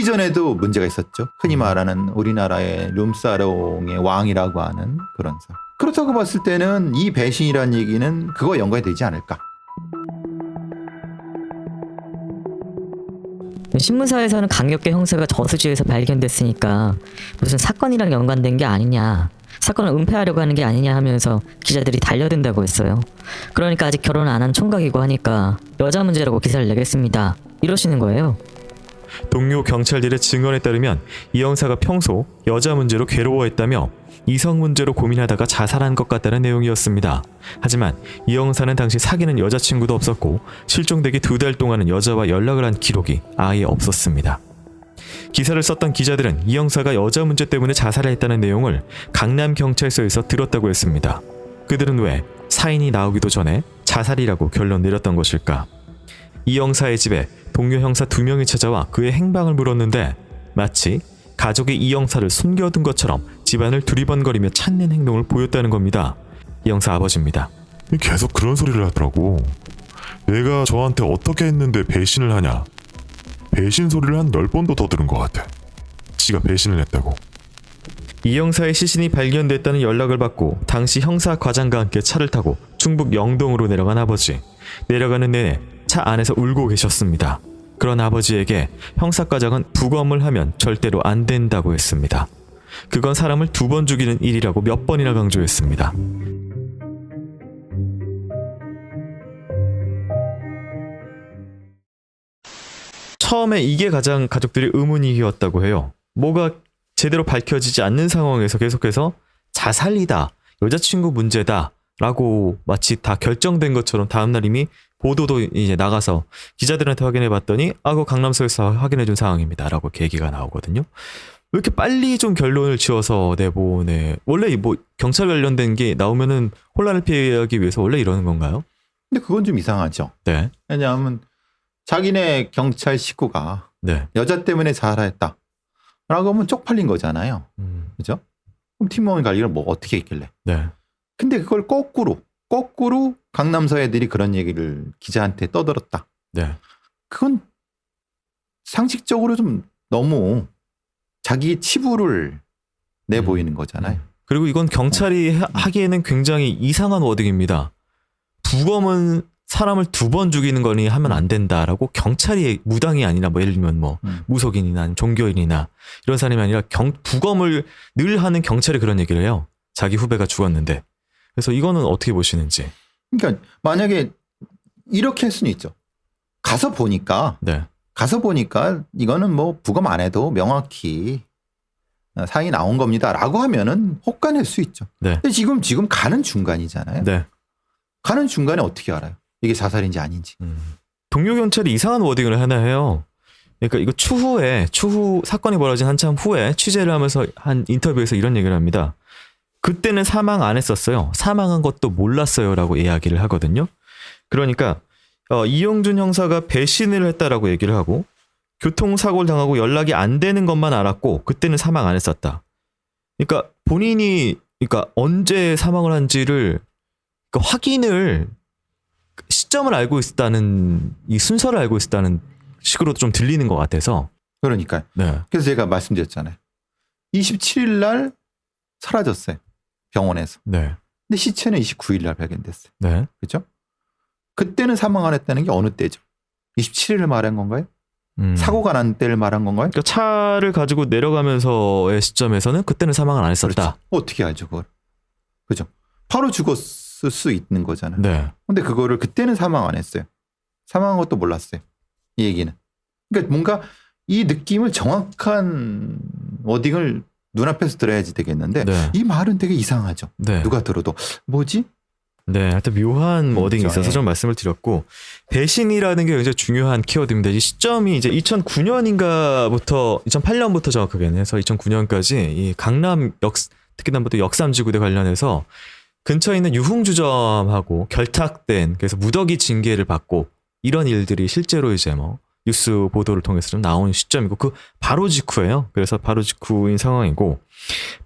이전에도 문제가 있었죠. 흔히 말하는 우리나라의 룸사롱의 왕이라고 하는 그런 사람. 그렇다고 봤을 때는 이 배신이라는 얘기는 그거 연관이 되지 않을까. 신문사에서는 강력계 형사가 저수지에서 발견됐으니까 무슨 사건이랑 연관된 게 아니냐 사건을 은폐하려고 하는 게 아니냐 하면서 기자들이 달려든다고 했어요 그러니까 아직 결혼 안 한 총각이고 하니까 여자 문제라고 기사를 내겠습니다 이러시는 거예요 동료 경찰들의 증언에 따르면 이 형사가 평소 여자 문제로 괴로워했다며 이성 문제로 고민하다가 자살한 것 같다는 내용이었습니다. 하지만 이 형사는 당시 사귀는 여자친구도 없었고 실종되기 두 달 동안은 여자와 연락을 한 기록이 아예 없었습니다. 기사를 썼던 기자들은 이 형사가 여자 문제 때문에 자살을 했다는 내용을 강남 경찰서에서 들었다고 했습니다. 그들은 왜 사인이 나오기도 전에 자살이라고 결론 내렸던 것일까? 이 형사의 집에 동료 형사 두 명이 찾아와 그의 행방을 물었는데 마치 가족이 이 형사를 숨겨둔 것처럼 집안을 두리번거리며 찾는 행동을 보였다는 겁니다. 이 형사 아버지입니다. 계속 그런 소리를 하더라고. 내가 저한테 어떻게 했는데 배신을 하냐. 배신 소리를 한 10번도 더 들은 것 같아. 지가 배신을 했다고. 이 형사의 시신이 발견됐다는 연락을 받고 당시 형사 과장과 함께 차를 타고 충북 영동으로 내려간 아버지. 내려가는 내내 차 안에서 울고 계셨습니다. 그런 아버지에게 형사 과장은 부검을 하면 절대로 안 된다고 했습니다. 그건 사람을 두 번 죽이는 일이라고 몇 번이나 강조했습니다. 처음에 이게 가장 가족들이 의문이었다고 해요. 뭐가 제대로 밝혀지지 않는 상황에서 계속해서 자살이다, 여자친구 문제다, 라고 마치 다 결정된 것처럼 다음날 이미 보도도 이제 나가서 기자들한테 확인해 봤더니 아, 그 강남서에서 확인해 준 상황입니다. 라고 계기가 나오거든요. 왜 이렇게 빨리 좀 결론을 지어서 내보내? 원래 뭐 경찰 관련된 게 나오면은 혼란을 피하기 위해서 원래 이러는 건가요? 근데 그건 좀 이상하죠. 네. 왜냐하면 자기네 경찰 식구가 네. 여자 때문에 자살했다. 라고 하면 쪽팔린 거잖아요. 음, 그죠? 그럼 팀원 관리를 뭐 어떻게 했길래? 네. 근데 그걸 거꾸로, 거꾸로 강남서 애들이 그런 얘기를 기자한테 떠들었다. 네. 그건 상식적으로 좀 너무 자기 치부를 내 보이는 거잖아요. 그리고 이건 경찰이 하- 하기에는 굉장히 이상한 워딩입니다. 부검은 사람을 두 번 죽이는 거니 하면 안 된다라고 경찰이 무당이 아니라 뭐 예를 들면 뭐 음. 무속인이나 종교인이나 이런 사람이 아니라 경, 부검을 늘 하는 경찰이 그런 얘기를 해요. 자기 후배가 죽었는데. 그래서 이거는 어떻게 보시는지. 그러니까 만약에 이렇게 할 수는 있죠. 가서 보니까 네. 가서 보니까 이거는 뭐 부검 안 해도 명확히 사인이 나온 겁니다라고 하면은 혹간할 수 있죠. 네. 근데 지금 지금 가는 중간이잖아요. 네. 가는 중간에 어떻게 알아요? 이게 자살인지 아닌지. 음. 동료 경찰이 이상한 워딩을 하나 해요. 그러니까 이거 추후에 추후 사건이 벌어진 한참 후에 취재를 하면서 한 인터뷰에서 이런 얘기를 합니다. 그때는 사망 안 했었어요. 사망한 것도 몰랐어요 라고 이야기를 하거든요. 그러니까 어, 이용준 형사가 배신을 했다라고 얘기를 하고 교통사고를 당하고 연락이 안 되는 것만 알았고 그때는 사망 안 했었다. 그러니까 본인이 그러니까 언제 사망을 한지를 그러니까 확인을 시점을 알고 있었다는 이 순서를 알고 있었다는 식으로 좀 들리는 것 같아서 그러니까 네. 그래서 제가 말씀드렸잖아요. 27일 날 사라졌어요. 병원에서. 네. 근데 시체는 29일 날 발견됐어요. 네. 그렇죠? 그때는 사망 안 했다는 게 어느 때죠? 27일을 말한 건가요? 음. 사고가 난 때를 말한 건가요? 그러니까 차를 가지고 내려가면서의 시점에서는 그때는 사망을 안 했었다. 그렇죠. 어떻게 알죠, 그걸? 그죠? 바로 죽었을 수 있는 거잖아요. 네. 근데 그거를 그때는 사망 안 했어요. 사망한 것도 몰랐어요. 이 얘기는. 그러니까 뭔가 이 느낌을 정확한 워딩을 눈앞에서 들어야지 되겠는데 네. 이 말은 되게 이상하죠. 네. 누가 들어도 뭐지? 네. 하여튼 묘한 워딩이 그렇죠. 있어서 예. 좀 말씀을 드렸고 배신이라는 게 굉장히 중요한 키워드입니다. 이 시점이 이제 2009년인가부터 2008년부터 정확하게는 해서 2009년까지 이 강남 역 특히나 뭐또 역삼지구대 관련해서 근처에 있는 유흥주점하고 결탁된 그래서 무더기 징계를 받고 이런 일들이 실제로 이제 뭐 뉴스 보도를 통해서 좀 나온 시점이고 그 바로 직후예요. 그래서 바로 직후인 상황이고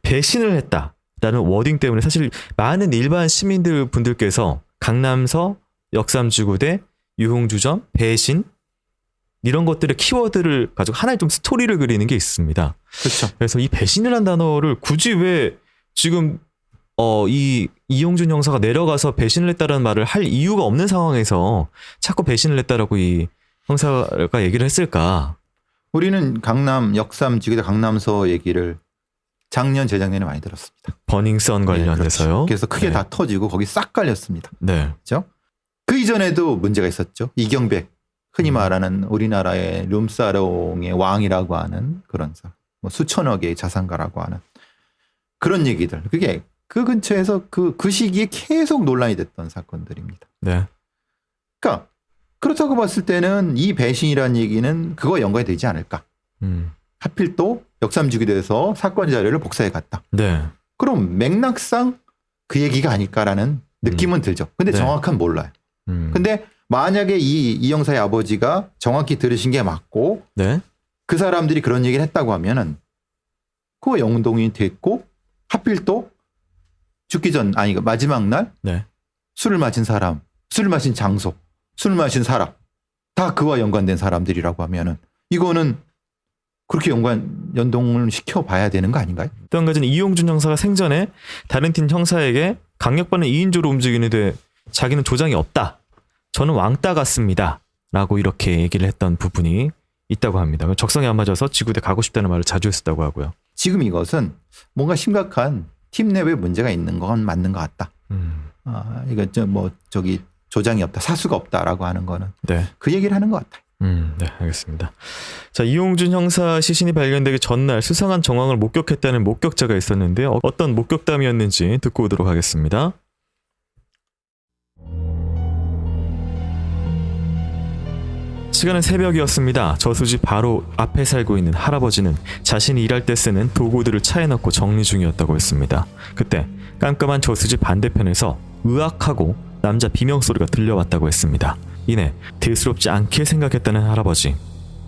배신을 했다라는 워딩 때문에 사실 많은 일반 시민들 분들께서 강남서 역삼지구대 유흥주점 배신 이런 것들의 키워드를 가지고 하나의 좀 스토리를 그리는 게 있습니다. 그렇죠. 그래서 이 배신이라는 단어를 굳이 왜 지금 어 이 이용준 형사가 내려가서 배신을 했다라는 말을 할 이유가 없는 상황에서 자꾸 배신을 했다라고 이 형사가 얘기를 했을까? 우리는 강남 역삼 지구대 강남서 얘기를 작년 재작년에 많이 들었습니다. 버닝썬 네, 관련해서요. 그렇죠. 그래서 크게 네. 다 터지고 거기 싹 깔렸습니다. 네. 그 이전에도 문제가 있었죠. 이경백 흔히 음. 말하는 우리나라의 룸사롱의 왕이라고 하는 그런 사람, 뭐 수천억의 자산가라고 하는 그런 얘기들. 그게 그 근처에서 그, 그 시기에 계속 논란이 됐던 사건들입니다. 네. 그러니까 그렇다고 봤을 때는 이 배신이라는 얘기는 그거 연관이 되지 않을까. 음. 하필 또 역삼지구대에서 사건 자료를 복사해 갔다. 네. 그럼 맥락상 그 얘기가 아닐까라는 느낌은 들죠. 근데 네. 정확한 몰라요. 음. 근데 만약에 이 이영사의 아버지가 정확히 들으신 게 맞고 네. 그 사람들이 그런 얘기를 했다고 하면은 그거 영동이 됐고 하필 또 죽기 전 아니 그 마지막 날 네. 술을 마신 사람, 술을 마신 장소, 술을 마신 사람 다 그와 연관된 사람들이라고 하면은 이거는 그렇게 연관 연동을 시켜 봐야 되는 거 아닌가요? 또 한 가지는 이용준 형사가 생전에 다른 팀 형사에게 강력받는 2인조로 움직이는 데 자기는 조장이 없다. 저는 왕따 같습니다. 라고 이렇게 얘기를 했던 부분이 있다고 합니다. 적성에 안 맞아서 지구대 가고 싶다는 말을 자주 했었다고 하고요. 지금 이것은 뭔가 심각한 팀 내부에 문제가 있는 건 맞는 것 같다. 음. 아, 이거 저뭐 저기 조장이 없다, 사수가 없다라고 하는 거는 네. 그 얘기를 하는 것 같아요. 음, 네, 알겠습니다. 자, 이용준 형사 시신이 발견되기 전날 수상한 정황을 목격했다는 목격자가 있었는데 어, 어떤 목격담이었는지 듣고 오도록 하겠습니다. 시간은 새벽이었습니다. 저수지 바로 앞에 살고 있는 할아버지는 자신이 일할 때 쓰는 도구들을 차에 넣고 정리 중이었다고 했습니다. 그때 깜깜한 저수지 반대편에서 으악하고 남자 비명 소리가 들려왔다고 했습니다. 이내 대수롭지 않게 생각했다는 할아버지.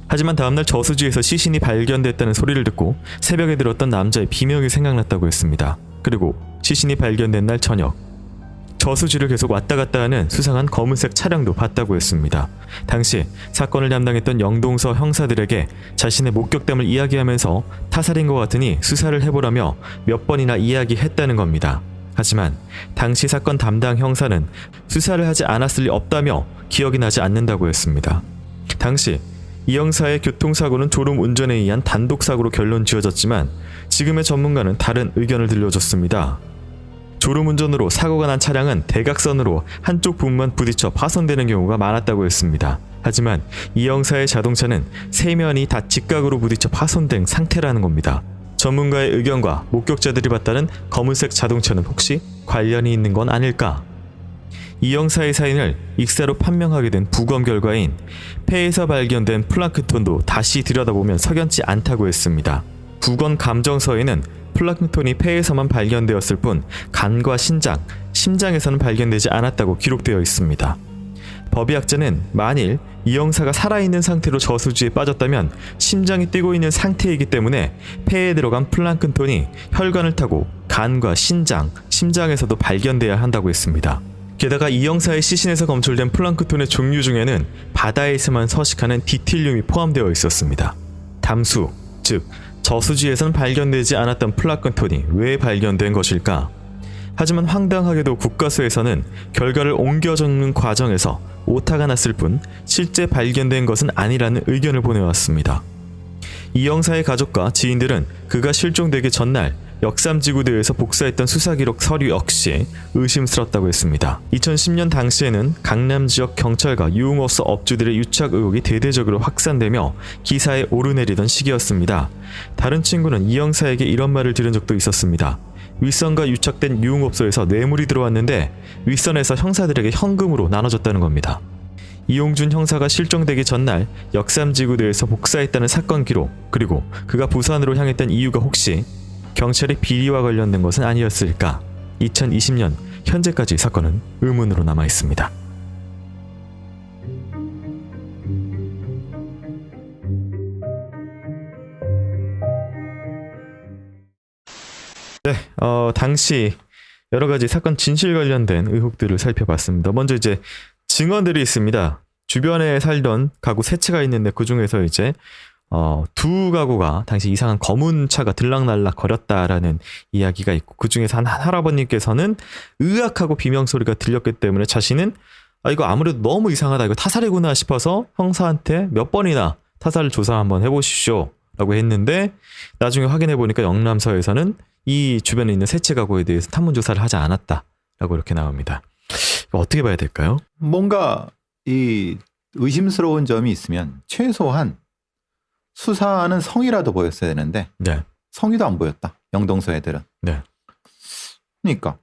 하지만 다음날 저수지에서 시신이 발견됐다는 소리를 듣고 새벽에 들었던 남자의 비명이 생각났다고 했습니다. 그리고 시신이 발견된 날 저녁 저수지를 계속 왔다 갔다 하는 수상한 검은색 차량도 봤다고 했습니다. 당시 사건을 담당했던 영동서 형사들에게 자신의 목격담을 이야기하면서 타살인 것 같으니 수사를 해보라며 몇 번이나 이야기했다는 겁니다. 하지만 당시 사건 담당 형사는 수사를 하지 않았을 리 없다며 기억이 나지 않는다고 했습니다. 당시 이 형사의 교통사고는 졸음 운전에 의한 단독 사고로 결론 지어졌지만 지금의 전문가는 다른 의견을 들려줬습니다. 졸음 운전으로 사고가 난 차량은 대각선으로 한쪽 부분만 부딪혀 파손되는 경우가 많았다고 했습니다. 하지만 이 형사의 자동차는 세면이 다 직각으로 부딪혀 파손된 상태라는 겁니다. 전문가의 의견과 목격자들이 봤다는 검은색 자동차는 혹시 관련이 있는 건 아닐까? 이 형사의 사인을 익사로 판명하게 된 부검 결과인 폐에서 발견된 플랑크톤도 다시 들여다보면 석연치 않다고 했습니다. 부검 감정서에는 플랑크톤이 폐에서만 발견되었을 뿐 간과 신장, 심장에서는 발견되지 않았다고 기록되어 있습니다. 법의학자는 만일 이 형사가 살아있는 상태로 저수지에 빠졌다면 심장이 뛰고 있는 상태이기 때문에 폐에 들어간 플랑크톤이 혈관을 타고 간과 신장, 심장에서도 발견돼야 한다고 했습니다. 게다가 이 형사의 시신에서 검출된 플랑크톤의 종류 중에는 바다에서만 서식하는 디틸륨이 포함되어 있었습니다. 담수, 즉 저수지에선 발견되지 않았던 플랑크톤이 왜 발견된 것일까? 하지만 황당하게도 국가수에서는 결과를 옮겨 적는 과정에서 오타가 났을 뿐 실제 발견된 것은 아니라는 의견을 보내왔습니다. 이 형사의 가족과 지인들은 그가 실종되기 전날 역삼지구대에서 복사했던 수사기록 서류 역시 의심스럽다고 했습니다. 2010년 당시에는 강남 지역 경찰과 유흥업소 업주들의 유착 의혹이 대대적으로 확산되며 기사에 오르내리던 시기였습니다. 다른 친구는 이 형사에게 이런 말을 들은 적도 있었습니다. 윗선과 유착된 유흥업소에서 뇌물이 들어왔는데 윗선에서 형사들에게 현금으로 나눠줬다는 겁니다. 이용준 형사가 실종되기 전날 역삼지구대에서 복사했다는 사건 기록 그리고 그가 부산으로 향했던 이유가 혹시 경찰의 비리와 관련된 것은 아니었을까? 2020년 현재까지 사건은 의문으로 남아 있습니다. 네, 어, 당시 여러 가지 사건 진실 관련된 의혹들을 살펴봤습니다. 먼저 이제 증언들이 있습니다. 주변에 살던 가구 세 채가 있는데 그 중에서 이제 어, 두 가구가 당시 이상한 검은 차가 들락날락 거렸다라는 이야기가 있고 그 중에서 한 할아버님께서는 의악하고 비명 소리가 들렸기 때문에 자신은 아 이거 아무래도 너무 이상하다 이거 타살이구나 싶어서 형사한테 몇 번이나 타살 조사 한번 해보십시오라고 했는데 나중에 확인해 보니까 영남서에서는 이 주변에 있는 세채 가구에 대해서 탐문 조사를 하지 않았다라고 이렇게 나옵니다. 어떻게 봐야 될까요? 뭔가 이 의심스러운 점이 있으면 최소한 수사하는 성이라도 보였어야 되는데 네, 성의도 안 보였다. 영동서 애들은. 네. 그러니까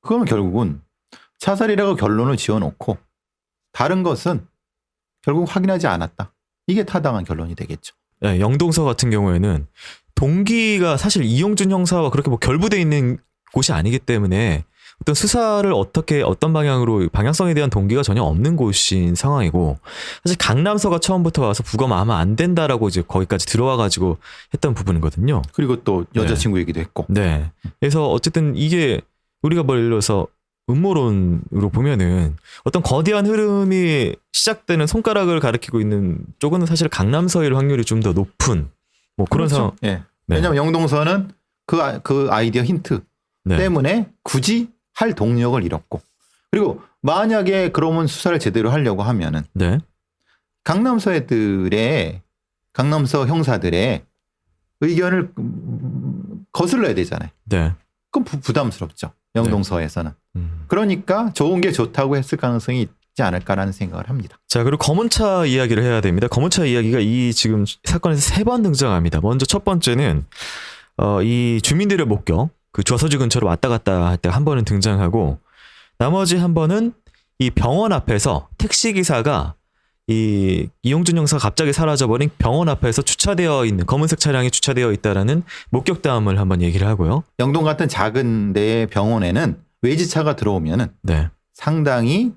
그러면 결국은 자살이라고 결론을 지어놓고 다른 것은 결국 확인하지 않았다. 이게 타당한 결론이 되겠죠. 네, 영동서 같은 경우에는 동기가 사실 이용준 형사와 그렇게 뭐 결부돼 있는 곳이 아니기 때문에 어떤 수사를 어떻게 어떤 방향으로 방향성에 대한 동기가 전혀 없는 곳인 상황이고 사실 강남서가 처음부터 와서 부검 아마 안 된다라고 이제 거기까지 들어와 가지고 했던 부분이거든요. 그리고 또 여자친구 얘기도 했고. 네. 그래서 어쨌든 이게 우리가 뭐 예를 들어서 음모론으로 보면은 어떤 거대한 흐름이 시작되는 손가락을 가리키고 있는 쪽은 사실 강남서일 확률이 좀 더 높은 뭐 그런 그렇죠. 상황. 예. 네. 왜냐하면 영동서는 그, 아- 그 아이디어 힌트 네. 때문에 굳이 할 동력을 잃었고 그리고 만약에 그러면 수사를 제대로 하려고 하면은 네. 강남서 애들의 강남서 형사들의 의견을 음, 거슬러야 되잖아요. 네. 그건 부, 부담스럽죠. 영동서에서는. 음. 그러니까 좋은 게 좋다고 했을 가능성이 있지 않을까라는 생각을 합니다. 자, 그리고 검은차 이야기를 해야 됩니다. 검은차 이야기가 이 지금 사건에서 세 번 등장합니다. 먼저 첫 번째는 어, 이 주민들의 목격, 그 주소지 근처로 왔다 갔다 할 때 한 번은 등장하고 나머지 한 번은 이 병원 앞에서 택시 기사가 이 이용준 형사가 갑자기 사라져버린 병원 앞에서 주차되어 있는 검은색 차량이 주차되어 있다라는 목격담을 한번 얘기를 하고요. 영동 같은 작은 데 병원에는 외지차가 들어오면은 네, 상당히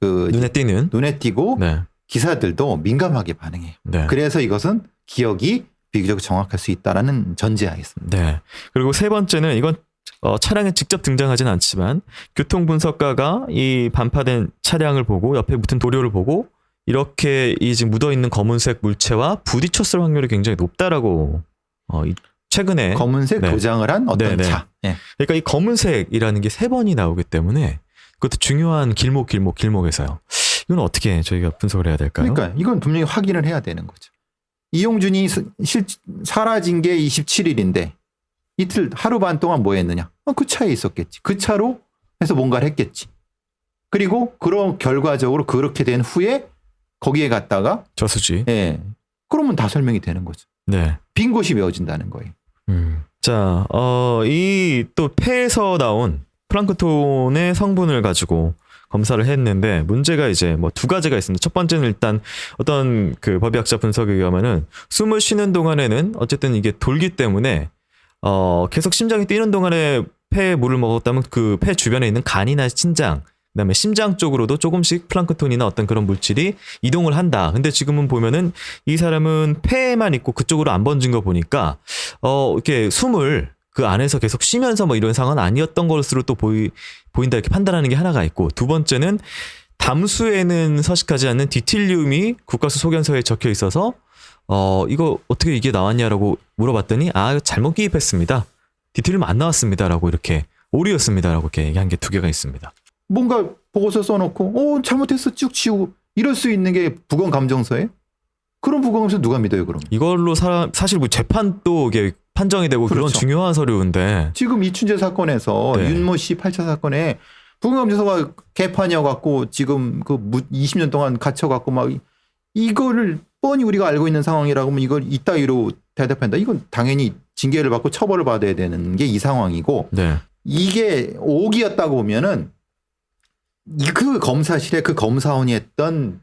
그 눈에 띄는. 눈에 띄고 네, 기사들도 민감하게 반응해요. 네. 그래서 이것은 기억이 비교적 정확할 수 있다라는 전제하에 있습니다. 네. 그리고 세 번째는 이건 어, 차량에 직접 등장하진 않지만 교통 분석가가 이 반파된 차량을 보고 옆에 붙은 도료를 보고 이렇게 이 지금 묻어 있는 검은색 물체와 부딪혔을 확률이 굉장히 높다라고 어, 이 최근에 검은색 네. 도장을 한 어떤 네, 네. 차. 예. 그러니까 이 검은색이라는 게 세 번이 나오기 때문에 그것도 중요한 길목 길목 길목에서요. 이건 어떻게 저희가 분석을 해야 될까요? 그러니까 이건 분명히 확인을 해야 되는 거죠. 이용준이 스- 실, 사라진 게 27일인데 이틀 하루 반 동안 뭐 했느냐? 어, 그 차에 있었겠지. 그 차로 해서 뭔가를 했겠지. 그리고 그런 결과적으로 그렇게 된 후에 거기에 갔다가 저수지. 예. 그러면 다 설명이 되는 거죠. 네. 빈 곳이 메워진다는 거예요. 음. 자, 어, 이 또 폐에서 나온 플랑크톤의 성분을 가지고 검사를 했는데 문제가 이제 뭐 두 가지가 있습니다. 첫 번째는 일단 어떤 그 법의학자 분석에 의하면은 숨을 쉬는 동안에는 어쨌든 이게 돌기 때문에 어, 계속 심장이 뛰는 동안에 폐에 물을 먹었다면 그 폐 주변에 있는 간이나 신장 그다음에 심장 쪽으로도 조금씩 플랑크톤이나 어떤 그런 물질이 이동을 한다. 근데 지금은 보면은 이 사람은 폐에만 있고 그쪽으로 안 번진 거 보니까 어 이렇게 숨을 그 안에서 계속 쉬면서 뭐 이런 상황은 아니었던 것으로 또 보이 보인다 이렇게 판단하는 게 하나가 있고 두 번째는 담수에는 서식하지 않는 디틸륨이 국가수 소견서에 적혀 있어서 어 이거 어떻게 이게 나왔냐라고 물어봤더니 아 잘못 기입했습니다. 디틸륨 안 나왔습니다라고 이렇게 오류였습니다라고 이렇게 얘기한 게 두 개가 있습니다. 뭔가 보고서 써놓고 어 잘못했어 쭉 치우고 이럴 수 있는 게 부검 감정서예요? 그런 부검에서 누가 믿어요 그럼? 이걸로 사, 사실 뭐 재판도 이게 판정이 되고 그런 그렇죠. 중요한 서류인데 지금 이춘재 사건에서 네. 윤모 씨 8차 사건에 부검감사가 개판이어 갖고 지금 그 20년 동안 갇혀 갖고 막 이- 이거를 뻔히 우리가 알고 있는 상황이라고 하면 이걸 이따위로 대답한다. 이건 당연히 징계를 받고 처벌을 받아야 되는 게 이 상황이고 네. 이게 오기였다고 보면은 이그 검사실에 그 검사원이 했던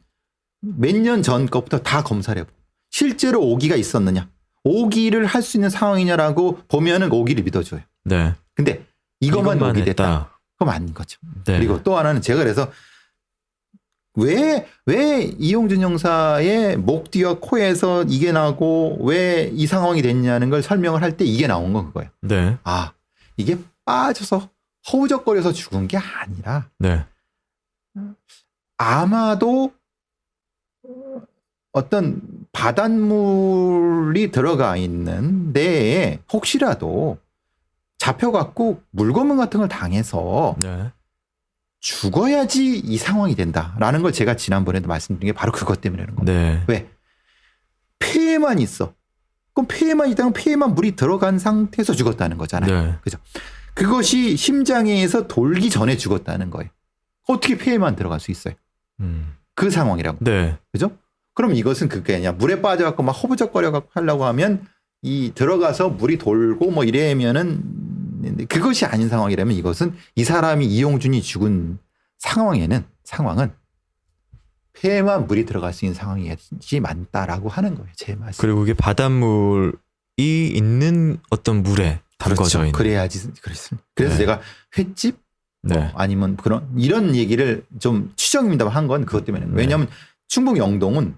몇 년 전 것부터 다 검사를 해보. 실제로 오기가 있었느냐? 오기를 할 수 있는 상황이냐라고 보면은 오기를 믿어줘요. 네. 근데 이것만 오기 됐다. 그럼 아닌 거죠. 네. 그리고 또 하나는 제가 그래서 왜, 왜 이용준 형사의 목 뒤와 코에서 이게 나고 왜 이 상황이 됐냐는 걸 설명을 할 때 이게 나온 건 그거예요. 네. 아, 이게 빠져서 허우적거려서 죽은 게 아니라 네. 아마도 어떤 바닷물이 들어가 있는 데에 혹시라도 잡혀갖고 물고문 같은 걸 당해서 네. 죽어야지 이 상황이 된다라는 걸 제가 지난번에도 말씀드린 게 바로 그것 그런 겁니다. 네. 왜? 폐에만 있어. 그럼 폐에만 있다면 폐에만 물이 들어간 상태에서 죽었다는 거잖아요. 네. 그것이 심장에서 돌기 전에 죽었다는 거예요. 어떻게 폐에만 들어갈 수 있어요? 음. 그 상황이라고. 네. 그죠? 그럼 이것은 그게 아니야. 물에 빠져갖고 막 허부적거려갖고 하려고 하면 이 들어가서 물이 돌고 뭐 이래면은 그것이 아닌 상황이라면 이것은 이 사람이 이용준이 죽은 상황에는 상황은 폐에만 물이 들어갈 수 있는 상황이지 많다라고 하는 거예요. 제 말씀. 그리고 그게 바닷물이 있는 어떤 물에 담궈져 있는. 그렇죠. 그래야지 그랬습니다. 그래서 네. 제가 횟집 뭐 네. 아니면 그런 이런 얘기를 좀 추정입니다만 한 건 그것 때문에 네. 왜냐하면 충북 영동은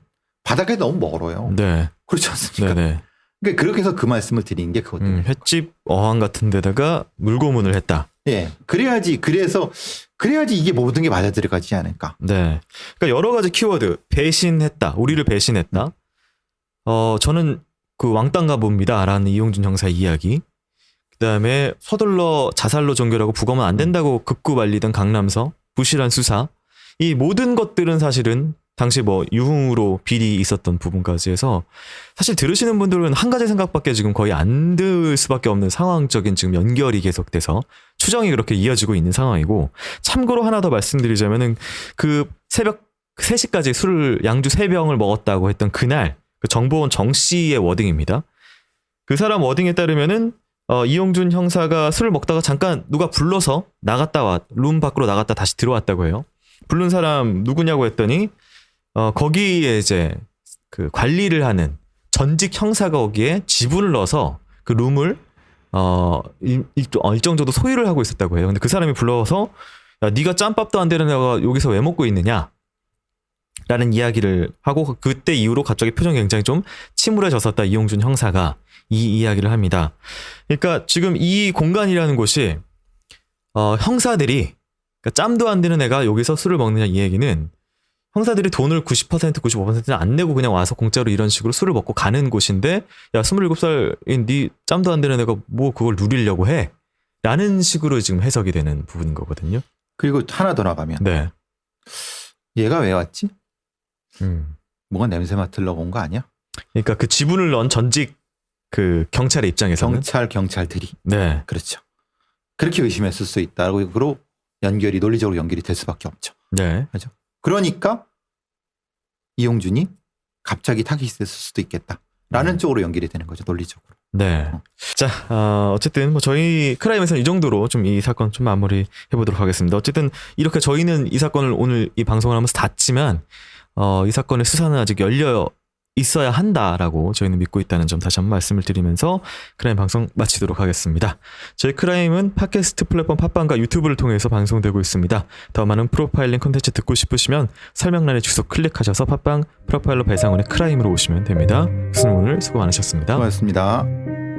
바닷가에 너무 멀어요. 네. 그렇지 않습니까? 네. 네. 그러니까 그렇게 해서 그 말씀을 드리는 게 그것 때문에. 음, 횟집 어항 같은 데다가 물고문을 했다. 예. 그래야지 그래서 그래야지 이게 모든 게 맞아 들어가지 않을까. 네. 그러니까 여러 가지 키워드 배신했다. 우리를 배신했다. 어, 저는 그 왕따인가 봅니다라는 이용준 형사의 이야기. 그다음에 서둘러 자살로 종결하고 부검은 안 된다고 극구 말리던 강남서 부실한 수사. 이 모든 것들은 사실은 당시 뭐 유흥으로 비리 있었던 부분까지 해서 사실 들으시는 분들은 한 가지 생각밖에 지금 거의 안 들 수밖에 없는 상황적인 지금 연결이 계속돼서 추정이 그렇게 이어지고 있는 상황이고 참고로 하나 더 말씀드리자면은 그 새벽 3시까지 술을 양주 3병을 먹었다고 했던 그날 그 정보원 정 씨의 워딩입니다. 그 사람 워딩에 따르면은 어, 이용준 형사가 술을 먹다가 잠깐 누가 불러서 나갔다 와, 룸 밖으로 나갔다 다시 들어왔다고 해요. 부른 사람 누구냐고 했더니 어, 거기에 이제 그 관리를 하는 전직 형사가 거기에 지분을 넣어서 그 룸을 어, 일, 일정, 어, 일정 정도 소유를 하고 있었다고 해요. 근데 그 사람이 불러서 야, 네가 짬밥도 안 되는 애가 여기서 왜 먹고 있느냐? 라는 이야기를 하고 그때 이후로 갑자기 표정이 굉장히 좀 침울해졌었다 이용준 형사가 이 이야기를 합니다. 그러니까 지금 이 공간이라는 곳이 어, 형사들이 그러니까 짬도 안 되는 애가 여기서 술을 먹느냐 이 얘기는 형사들이 돈을 90% 95%는 안 내고 그냥 와서 공짜로 이런 식으로 술을 먹고 가는 곳인데 야 27살인 네 짬도 안 되는 애가 뭐 그걸 누리려고 해 라는 식으로 지금 해석이 되는 부분인 거거든요. 그리고 하나 더 나가면 네. 얘가 왜 왔지? 음. 뭔가 냄새 맡으려고 온 거 아니야? 그러니까 그 지분을 넣은 전직 그 경찰의 입장에서는 경찰 경찰들이 네. 그렇죠. 그렇게 의심했을 수 있다고 그로 연결이 논리적으로 연결이 될 수밖에 없죠. 네. 그러니까 이용준이 갑자기 타깃이 됐을 수도 있겠다 라는 음. 쪽으로 연결이 되는 거죠 논리적으로. 네. 어. 자, 어, 어쨌든 뭐 저희 크라임에서는 이 정도로 좀 이 사건 좀 마무리 해보도록 하겠습니다. 어쨌든 이렇게 저희는 이 사건을 오늘 이 방송을 하면서 닫지만 어, 이 사건의 수사는 아직 열려 있어야 한다라고 저희는 믿고 있다는 점 다시 한번 말씀을 드리면서 크라임 방송 마치도록 하겠습니다. 저희 크라임은 팟캐스트 플랫폼 팟빵과 유튜브를 통해서 방송되고 있습니다. 더 많은 프로파일링 콘텐츠 듣고 싶으시면 설명란에 주소 클릭하셔서 팟빵 프로파일러 배상원의 크라임으로 오시면 됩니다. 교수님 오늘 수고 많으셨습니다. 고맙습니다.